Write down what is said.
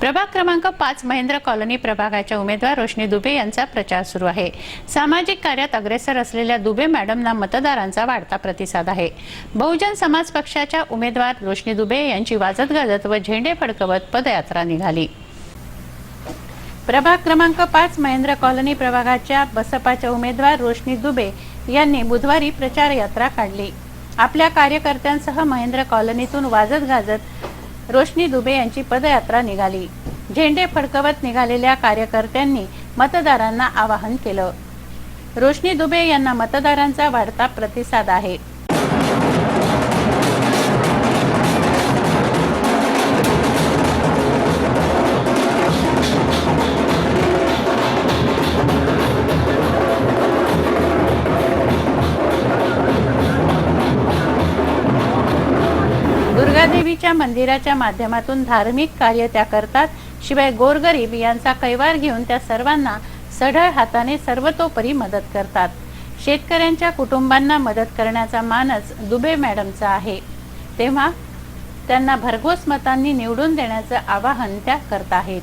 प्रभाग क्रमांक पाच महेंद्र कॉलनी प्रभागाच्या उमेदवार रोशनी दुबे यांचा प्रचार सुरू आहे. सामाजिक कार्यात अग्रेसर असलेल्या दुबे मॅडमना मतदारांचा वाढता प्रतिसाद आहे. बहुजन समाज पक्षाच्या उमेदवार रोशनी दुबे यांची वाजत गाजत व झेंडे फडकवत पदयात्रा निघाली. प्रभाग क्रमांक पाच महेंद्र कॉलनी प्रभागाच्या बसपाच्या उमेदवार रोशनी दुबे यांनी बुधवारी प्रचार यात्रा काढली. आपल्या कार्यकर्त्यांसह महेंद्र कॉलनीतून वाजत गाजत रोशनी दुबे यांची पदयात्रा निघाली. झेंडे फडकवत निघालेल्या कार्यकर्त्यांनी मतदारांना आवाहन केलं. रोशनी दुबे यांना मतदारांचा वाढता प्रतिसाद आहे. दुर्गादेवीच्या मंदिराच्या माध्यमातून धार्मिक कार्य त्या करतात. शिवाय गोरगरीब यांचा कैवार घेऊन त्या सर्वांना सढळ हाताने सर्वतोपरी मदत करतात. शेतकऱ्यांच्या कुटुंबांना मदत करण्याचा मानच दुबे मॅडमचा आहे. तेव्हा त्यांना भरघोस मतांनी निवडून देण्याचं आवाहन त्या करत आहेत.